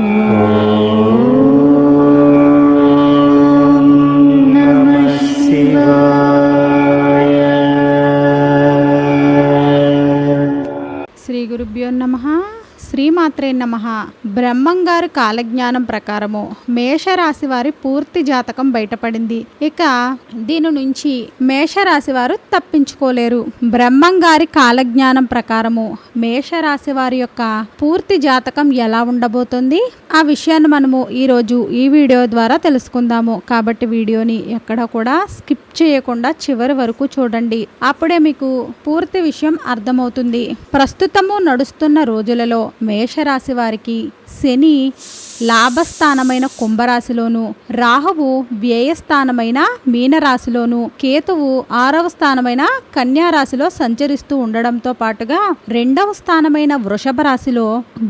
నమః మాత్రే నమ. బ్రహ్మంగారు కాలజ్ఞానం ప్రకారము మేషరాశి వారి పూర్తి జాతకం బయటపడింది. ఇక దీని నుంచి మేషరాశి వారు తప్పించుకోలేరు. బ్రహ్మంగారి కాలజ్ఞానం ప్రకారము మేషరాశి వారి యొక్క పూర్తి జాతకం ఎలా ఉండబోతుంది? ఆ విషయాన్ని మనము ఈరోజు ఈ వీడియో ద్వారా తెలుసుకుందాము. కాబట్టి వీడియోని ఎక్కడ కూడా స్కిప్ చేయకుండా చివరి వరకు చూడండి. అప్పుడే మీకు పూర్తి విషయం అర్థమవుతుంది. ప్రస్తుతము నడుస్తున్న రోజులలో మేషరాశి వారికి శని లాభస్థానమైన కుంభరాశిలోను రాహువు వ్యయస్థానమైన మీనరాశిలోను కేతువు ఆరవ స్థానమైన కన్యా రాశిలో సంచరిస్తూ ఉండడంతో పాటుగా రెండవ స్థానమైన వృషభ రాశిలో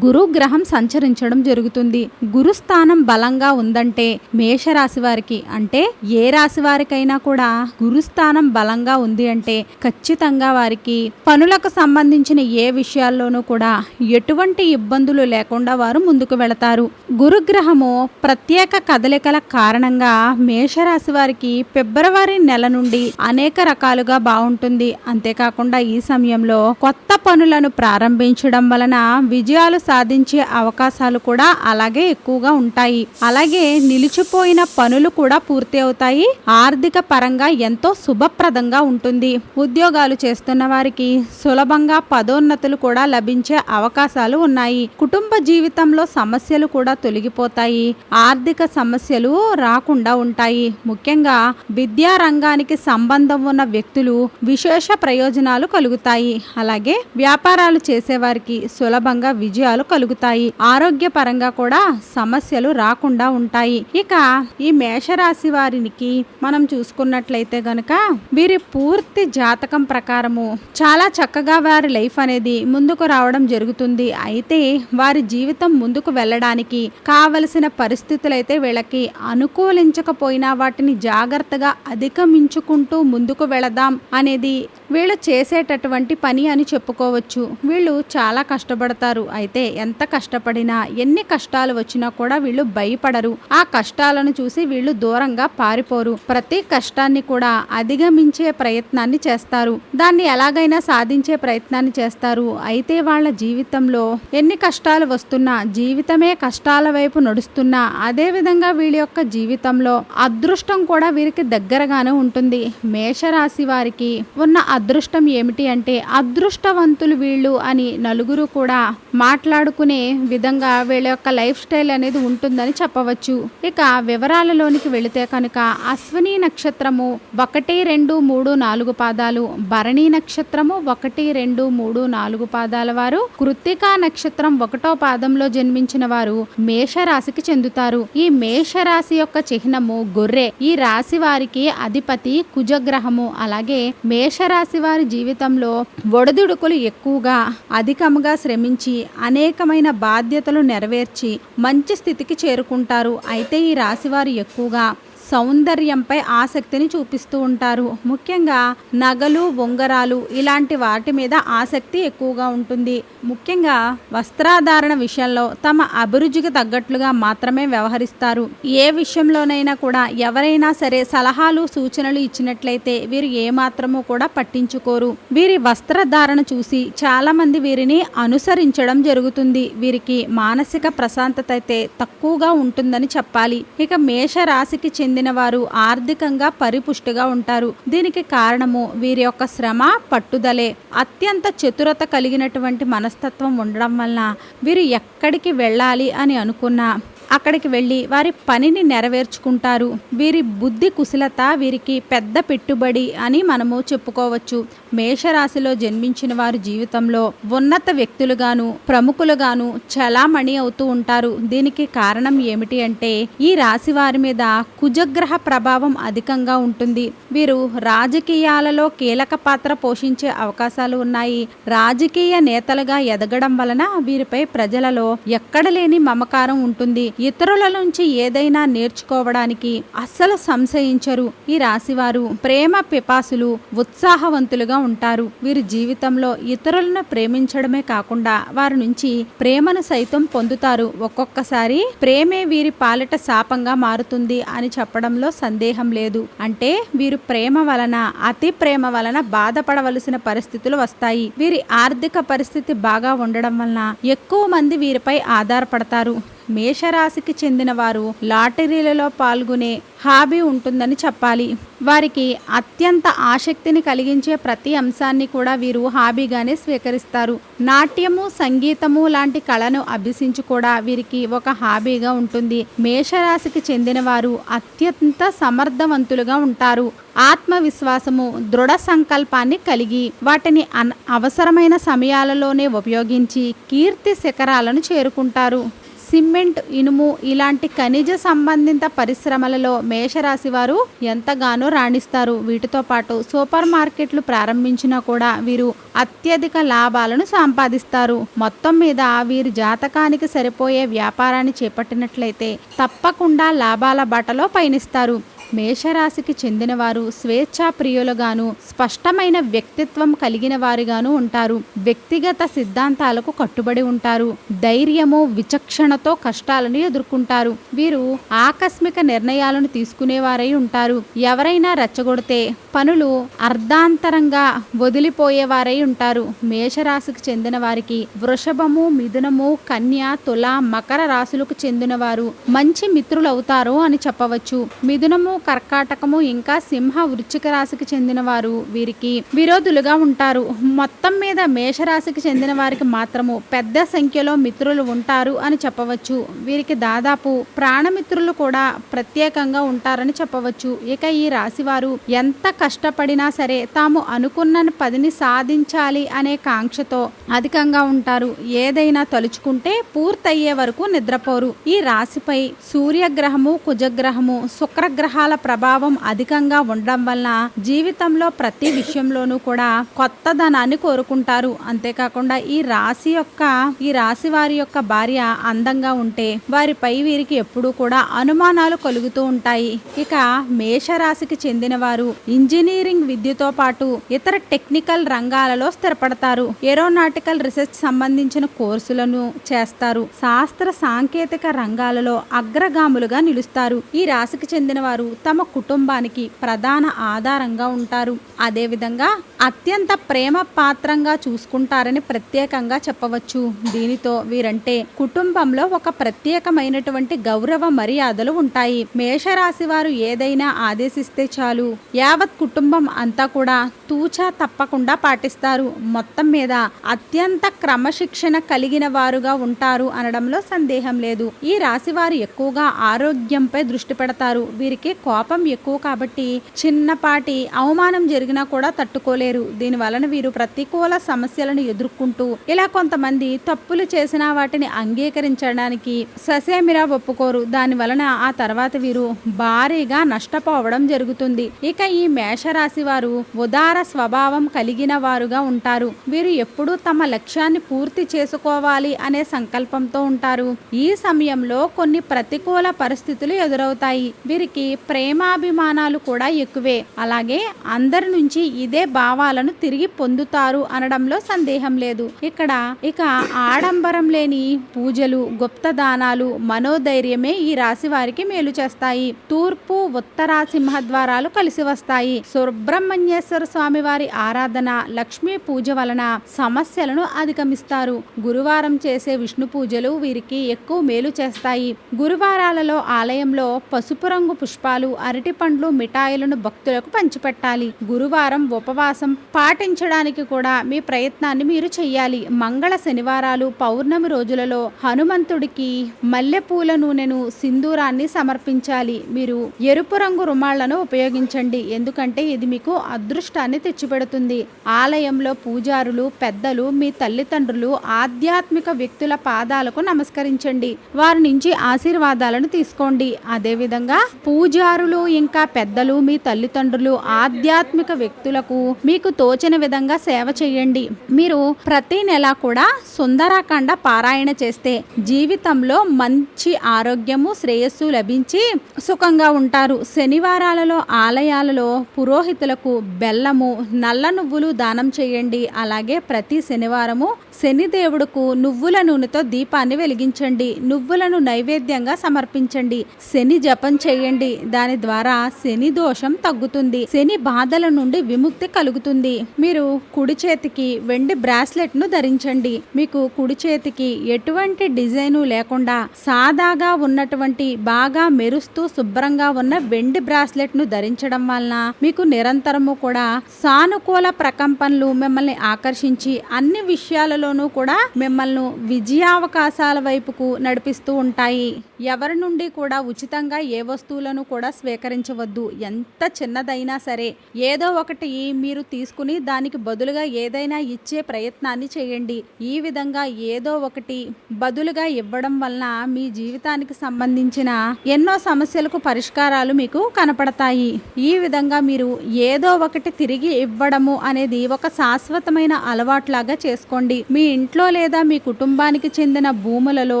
గురు గ్రహం సంచరించడం జరుగుతుంది. గురు స్థానం బలంగా ఉందంటే మేషరాశి వారికి అంటే ఏ రాశి వారికైనా కూడా గురుస్థానం బలంగా ఉంది అంటే ఖచ్చితంగా వారికి పనులకు సంబంధించిన ఏ విషయాల్లోనూ కూడా ఎటువంటి ఇబ్బందులు లేకుండా వారు ముందుకు వెళతారు. గురుగ్రహము ప్రత్యేక కదలికల కారణంగా మేషరాశి వారికి ఫిబ్రవరి నెల నుండి అనేక రకాలుగా బాగుంటుంది. అంతేకాకుండా ఈ సమయంలో కొత్త పనులను ప్రారంభించడం వలన విజయాలు సాధించే అవకాశాలు కూడా అలాగే ఎక్కువగా ఉంటాయి. అలాగే నిలిచిపోయిన పనులు కూడా పూర్తి అవుతాయి. ఆర్థిక పరంగా ఎంతో శుభప్రదంగా ఉంటుంది. ఉద్యోగాలు చేస్తున్న వారికి సులభంగా పదోన్నతులు కూడా లభించే అవకాశాలు ఉన్నాయి. కుటుంబ జీవితంలో సమస్యలు కూడా తొలగిపోతాయి. ఆర్థిక సమస్యలు రాకుండా ఉంటాయి. ముఖ్యంగా విద్యా రంగానికి సంబంధం ఉన్న వ్యక్తులు విశేష ప్రయోజనాలు కలుగుతాయి. అలాగే వ్యాపారాలు చేసేవారికి సులభంగా విజయాలు కలుగుతాయి. ఆరోగ్యపరంగా కూడా సమస్యలు రాకుండా ఉంటాయి. ఇక ఈ మేషరాశి వారికి మనం చూసుకున్నట్లయితే గనక వీరి పూర్తి జాతకం ప్రకారము చాలా చక్కగా వారి లైఫ్ అనేది ముందుకు రావడం జరుగుతుంది. అయితే వారి జీవితం ముందుకు వెళ్ళడానికి కావలసిన పరిస్థితులైతే వీళ్ళకి అనుకూలించకపోయినా వాటిని జాగ్రత్తగా అధిగమించుకుంటూ ముందుకు వెళదాం అనేది వీళ్ళు చేసేటటువంటి పని అని చెప్పుకోవచ్చు. వీళ్ళు చాలా కష్టపడతారు. అయితే ఎంత కష్టపడినా ఎన్ని కష్టాలు వచ్చినా కూడా వీళ్ళు భయపడరు. ఆ కష్టాలను చూసి వీళ్ళు దూరంగా పారిపోరు. ప్రతి కష్టాన్ని కూడా అధిగమించే ప్రయత్నాన్ని చేస్తారు. దాన్ని ఎలాగైనా సాధించే ప్రయత్నాన్ని చేస్తారు. అయితే వాళ్ళ జీవితంలో ఎన్ని కష్టాలు వస్తున్నా జీవితమే కష్టాల వైపు నడుస్తున్నా అదే విధంగా వీళ్ళ యొక్క జీవితంలో అదృష్టం కూడా వీరికి దగ్గరగానే ఉంటుంది. మేషరాశి వారికి ఉన్న అదృష్టం ఏమిటి అంటే అదృష్టవంతులు వీళ్ళు అని నలుగురు కూడా మాట్లాడుకునే విధంగా వీళ్ళ యొక్క లైఫ్ స్టైల్ అనేది ఉంటుందని చెప్పవచ్చు. ఇక వివరాలలోనికి వెళితే కనుక అశ్విని నక్షత్రము ఒకటి రెండు మూడు నాలుగు పాదాలు భరణి నక్షత్రము ఒకటి రెండు మూడు నాలుగు పాదాల వారు కృత్తికా నక్షత్రం ఒకటో పాదంలో జన్మించిన వారు మేషరాశికి చెందుతారు. ఈ మేషరాశి యొక్క చిహ్నము గొర్రె. ఈ రాశి వారికి అధిపతి కుజగ్రహము. అలాగే మేషరాశి వారి జీవితంలో ఒడిదుడుకులు ఎక్కువగా అధికముగా శ్రమించి అనేకమైన బాధ్యతలు నెరవేర్చి మంచి స్థితికి చేరుకుంటారు. అయితే ఈ రాశివారు ఎక్కువగా సౌందర్యంపై ఆసక్తిని చూపిస్తూ ఉంటారు. ముఖ్యంగా నగలు ఉంగరాలు ఇలాంటి వాటి మీద ఆసక్తి ఎక్కువగా ఉంటుంది. ముఖ్యంగా వస్త్రాధారణ విషయంలో తమ అభిరుచికి తగ్గట్లుగా మాత్రమే వ్యవహరిస్తారు. ఏ విషయంలోనైనా కూడా ఎవరైనా సరే సలహాలు సూచనలు ఇచ్చినట్లయితే వీరు ఏమాత్రమూ కూడా పట్టించుకోరు. వీరి వస్త్రధారణ చూసి చాలా మంది వీరిని అనుసరించడం జరుగుతుంది. వీరికి మానసిక ప్రశాంతత అయితే తక్కువగా ఉంటుందని చెప్పాలి. ఇక మేష రాశికి చెందిన వారు ఆర్థికంగా పరిపుష్టిగా ఉంటారు. దీనికి కారణము వీరి యొక్క శ్రమ పట్టుదలే. అత్యంత చతురత కలిగినటువంటి మనస్తత్వం ఉండడం వలన వీరు ఎక్కడికి వెళ్ళాలి అని అనుకున్నా అక్కడికి వెళ్ళి వారి పనిని నెరవేర్చుకుంటారు. వీరి బుద్ధి కుశలత వీరికి పెద్ద పెట్టుబడి అని మనము చెప్పుకోవచ్చు. మేషరాశిలో జన్మించిన వారు జీవితంలో ఉన్నత వ్యక్తులుగాను ప్రముఖులుగాను చలామణి అవుతూ ఉంటారు. దీనికి కారణం ఏమిటి అంటే ఈ రాశి వారి మీద కుజగ్రహ ప్రభావం అధికంగా ఉంటుంది. వీరు రాజకీయాలలో కీలక పాత్ర పోషించే అవకాశాలు ఉన్నాయి. రాజకీయ నేతలుగా ఎదగడం వలన వీరిపై ప్రజలలో ఎక్కడ లేని మమకారం ఉంటుంది. ఇతరుల నుంచి ఏదైనా నేర్చుకోవడానికి అస్సలు సంశయించరు. ఈ రాశివారు ప్రేమ పిపాసులు ఉత్సాహవంతులుగా ఉంటారు. వీరు జీవితంలో ఇతరులను ప్రేమించడమే కాకుండా వారి నుంచి ప్రేమను సైతం పొందుతారు. ఒక్కొక్కసారి ప్రేమే వీరి పాలిట శాపంగా మారుతుంది అని చెప్పడంలో సందేహం లేదు. అంటే వీరు ప్రేమ వలన అతి ప్రేమ వలన బాధపడవలసిన పరిస్థితులు వస్తాయి. వీరి ఆర్థిక పరిస్థితి బాగా ఉండడం వలన ఎక్కువ మంది వీరిపై ఆధారపడతారు. మేషరాశికి చెందిన వారు లాటరీలలో పాల్గొనే హాబీ ఉంటుందని చెప్పాలి. వారికి అత్యంత ఆసక్తిని కలిగించే ప్రతి అంశాన్ని కూడా వీరు హాబీగానే స్వీకరిస్తారు. నాట్యము సంగీతము లాంటి కళను అభ్యసించి కూడా వీరికి ఒక హాబీగా ఉంటుంది. మేషరాశికి చెందిన వారు అత్యంత సమర్థవంతులుగా ఉంటారు. ఆత్మవిశ్వాసము దృఢ సంకల్పాన్ని కలిగి వాటిని అన్ అవసరమైన సమయాలలోనే ఉపయోగించి కీర్తి శిఖరాలను చేరుకుంటారు. సిమెంట్ ఇనుము ఇలాంటి ఖనిజ సంబంధిత పరిశ్రమలలో మేషరాశి వారు ఎంతగానో రాణిస్తారు. వీటితో పాటు సూపర్ మార్కెట్లు ప్రారంభించినా కూడా వీరు అత్యధిక లాభాలను సంపాదిస్తారు. మొత్తం మీద వీరి జాతకానికి సరిపోయే వ్యాపారాన్ని చేపట్టినట్లయితే తప్పకుండా లాభాల బాటలో పయనిస్తారు. మేషరాశికి చెందినవారు స్వేచ్ఛా ప్రియులుగాను స్పష్టమైన వ్యక్తిత్వం కలిగిన వారిగాను ఉంటారు. వ్యక్తిగత సిద్ధాంతాలకు కట్టుబడి ఉంటారు. ధైర్యము విచక్షణతో కష్టాలను ఎదుర్కొంటారు. వీరు ఆకస్మిక నిర్ణయాలను తీసుకునేవారై ఉంటారు. ఎవరైనా రెచ్చగొడితే పనులు అర్ధాంతరంగా వదిలిపోయేవారై ఉంటారు. మేషరాశికి చెందిన వారికి వృషభము మిథునము కన్య తుల మకర రాశులకు చెందినవారు మంచి మిత్రులవుతారు అని చెప్పవచ్చు. మిథునము కర్కాటకము ఇంకా సింహ వృచ్చిక రాశికి చెందిన వారు వీరికి విరోధులుగా ఉంటారు. మొత్తం మీద మేషరాశికి చెందిన వారికి మాత్రము పెద్ద సంఖ్యలో మిత్రులు ఉంటారు అని చెప్పవచ్చు. వీరికి దాదాపు ప్రాణమిత్రులు కూడా ప్రత్యేకంగా ఉంటారని చెప్పవచ్చు. ఇక ఈ రాశి వారు ఎంత కష్టపడినా సరే తాము అనుకున్న పదిని సాధించాలి అనే కాంక్షతో అధికంగా ఉంటారు. ఏదైనా తలుచుకుంటే పూర్తయ్యే వరకు నిద్రపోరు. ఈ రాశిపై సూర్యగ్రహము కుజగ్రహము శుక్రగ్రహాల ప్రభావం అధికంగా ఉండడం వలన జీవితంలో ప్రతి విషయంలోనూ కూడా కొత్త ధనాన్ని కోరుకుంటారు. అంతేకాకుండా ఈ రాశి యొక్క ఈ రాశి వారి యొక్క భార్య అందంగా ఉంటే వారిపై వీరికి ఎప్పుడూ కూడా అనుమానాలు కలుగుతూ ఉంటాయి. ఇక మేషరాశికి చెందిన వారు ఇంజనీరింగ్ విద్యతో పాటు ఇతర టెక్నికల్ రంగాలలో స్థిరపడతారు. ఏరోనాటికల్ రీసెర్చ్ సంబంధించిన కోర్సులను చేస్తారు. శాస్త్ర సాంకేతిక రంగాలలో అగ్రగాములుగా నిలుస్తారు. ఈ రాశికి చెందిన వారు తమ కుటుంబానికి ప్రధాన ఆధారంగా ఉంటారు. అదేవిధంగా అత్యంత ప్రేమ పాత్రంగా చూసుకుంటారని ప్రత్యేకంగా చెప్పవచ్చు. దీనితో వీరంటే కుటుంబంలో ఒక ప్రత్యేకమైనటువంటి గౌరవ మర్యాదలు ఉంటాయి. మేషరాశి వారు ఏదైనా ఆదేశిస్తే చాలు. యావత్ కుటుంబం అంతా కూడా తూచా తప్పకుండా పాటిస్తారు. మొత్తం మీద అత్యంత క్రమశిక్షణ కలిగిన వారుగా ఉంటారు అనడంలో సందేహం లేదు. ఈ రాశి వారు ఎక్కువగా ఆరోగ్యంపై దృష్టి పెడతారు. వీరికి కోపం ఎక్కువ కాబట్టి చిన్నపాటి అవమానం జరిగినా కూడా తట్టుకోలేరు. దీని వలన వీరు ప్రతికూల సమస్యలను ఎదుర్కొంటూ ఇలా కొంతమంది తప్పులు చేసిన వాటిని అంగీకరించడానికి ససేమిరా ఒప్పుకోరు. దాని వలన ఆ తర్వాత వీరు భారీగా నష్టపోవడం జరుగుతుంది. ఇక ఈ మేషరాశి వారు ఉదార స్వభావం కలిగిన వారుగా ఉంటారు. వీరు ఎప్పుడూ తమ లక్ష్యాన్ని పూర్తి చేసుకోవాలి అనే సంకల్పంతో ఉంటారు. ఈ సమయంలో కొన్ని ప్రతికూల పరిస్థితులు ఎదురవుతాయి. వీరికి ప్రేమాభిమానాలు కూడా ఎక్కువే. అలాగే అందరి నుంచి ఇదే భావాలను తిరిగి పొందుతారు అనడంలో సందేహం లేదు. ఇక్కడ ఇక ఆడంబరం లేని పూజలు గుప్త దానాలు మనోధైర్యమే ఈ రాశి వారికి మేలు చేస్తాయి. తూర్పు ఉత్తర సింహద్వారాలు కలిసి వస్తాయి. సుబ్రహ్మణ్యేశ్వర స్వామి వారి ఆరాధన లక్ష్మీ పూజ వలన సమస్యలను అధిగమిస్తారు. గురువారం చేసే విష్ణు పూజలు వీరికి ఎక్కువ మేలు చేస్తాయి. గురువారాలలో ఆలయంలో పసుపు రంగు పుష్పాలు అరటి అరటిపండ్లు మిఠాయిలను భక్తులకు పంచిపెట్టాలి. గురువారం ఉపవాసం పాటించడానికి కూడా మీ ప్రయత్నాన్ని మీరు చెయ్యాలి. మంగళ శనివారాలు పౌర్ణమి రోజులలో హనుమంతుడికి మల్లెపూల నూనెను సింధూరాన్ని సమర్పించాలి. మీరు ఎరుపు రంగు రుమాళ్ళను ఉపయోగించండి. ఎందుకంటే ఇది మీకు అదృష్టాన్ని తెచ్చిపెడుతుంది. ఆలయంలో పూజారులు పెద్దలు మీ తల్లిదండ్రులు ఆధ్యాత్మిక వ్యక్తుల పాదాలకు నమస్కరించండి. వారి నుంచి ఆశీర్వాదాలను తీసుకోండి. అదేవిధంగా పూజ అధికారులు ఇంకా పెద్దలు మీ తల్లిదండ్రులు ఆధ్యాత్మిక వ్యక్తులకు మీకు తోచిన విధంగా సేవ చేయండి. మీరు ప్రతి నెల కూడా సుందరాకాండ పారాయణ చేస్తే జీవితంలో మంచి ఆరోగ్యము శ్రేయస్సు లభించి సుఖంగా ఉంటారు. శనివారాలలో ఆలయాలలో పురోహితులకు బెల్లము నల్ల నువ్వులు దానం చేయండి. అలాగే ప్రతి శనివారము శనిదేవుడుకు నువ్వుల నూనెతో దీపాన్ని వెలిగించండి నువ్వులను నైవేద్యంగా సమర్పించండి. శని జపం చేయండి దాని ద్వారా శని దోషం తగ్గుతుంది శని బాధల నుండి విముక్తి కలుగుతుంది. మీరు కుడి చేతికి వెండి బ్రాస్లెట్ను ధరించండి. మీకు కుడి చేతికి ఎటువంటి డిజైను లేకుండా సాదాగా ఉన్నటువంటి బాగా మెరుస్తూ శుభ్రంగా ఉన్న వెండి బ్రాస్లెట్ను ధరించడం వలన మీకు నిరంతరము కూడా సానుకూల ప్రకంపనలు మిమ్మల్ని ఆకర్షించి అన్ని విషయాలలో విషయాల్లోనూ కూడా మిమ్మల్ని విజయావకాశాల వైపుకు నడిపిస్తూ ఉంటాయి. ఎవరి నుండి కూడా ఉచితంగా ఏ వస్తువులను కూడా స్వీకరించవద్దు. ఎంత చిన్నదైనా సరే ఏదో ఒకటి మీరు తీసుకుని దానికి బదులుగా ఏదైనా ఇచ్చే ప్రయత్నాన్ని చేయండి. ఈ విధంగా ఏదో ఒకటి బదులుగా ఇవ్వడం వలన మీ జీవితానికి సంబంధించిన ఎన్నో సమస్యలకు పరిష్కారాలు మీకు కనపడతాయి. ఈ విధంగా మీరు ఏదో ఒకటి తిరిగి ఇవ్వడము అనేది ఒక శాశ్వతమైన అలవాట్లాగా చేసుకోండి. మీ ఇంట్లో లేదా మీ కుటుంబానికి చెందిన భూములలో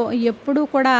ఎప్పుడూ కూడా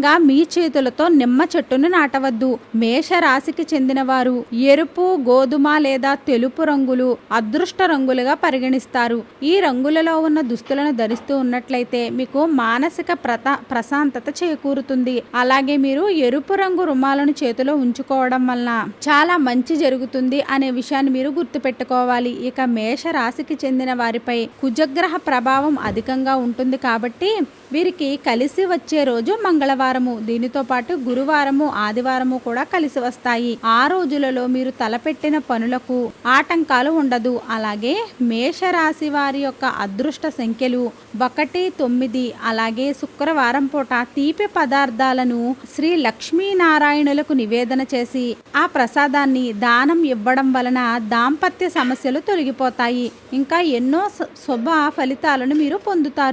స్వయంగా మీ చేతులతో నిమ్మ చెట్టును నాటవద్దు. మేష రాశికి చెందినవారు ఎరుపు గోధుమ లేదా తెలుపు రంగులు అదృష్ట రంగులుగా పరిగణిస్తారు. ఈ రంగులలో ఉన్న దుస్తులను ధరిస్తూ ఉన్నట్లయితే మీకు మానసిక ప్రత ప్రశాంతత చేకూరుతుంది. అలాగే మీరు ఎరుపు రంగు రుమాలను చేతిలో ఉంచుకోవడం వలన చాలా మంచి జరుగుతుంది అనే విషయాన్ని మీరు గుర్తుపెట్టుకోవాలి. ఇక మేష రాశికి చెందిన వారిపై కుజగ్రహ ప్రభావం అధికంగా ఉంటుంది కాబట్టి వీరికి కలిసి వచ్చే రోజు మంగళవారం. శుక్రవారము. దీనితో పాటు గురువారము ఆదివారము కూడా కలిసి వస్తాయి. ఆ రోజులలో మీరు తలపెట్టిన పనులకు ఆటంకాలు ఉండదు. అలాగే మేషరాశి వారి యొక్క అదృష్ట సంఖ్యలు ఒకటి తొమ్మిది అలాగే శుక్రవారం పూట తీపి పదార్థాలను శ్రీ లక్ష్మీనారాయణులకు నివేదన చేసి ఆ ప్రసాదాన్ని దానం ఇవ్వడం వలన దాంపత్య సమస్యలు తొలగిపోతాయి. ఇంకా ఎన్నో శుభ ఫలితాలను మీరు పొందుతారు.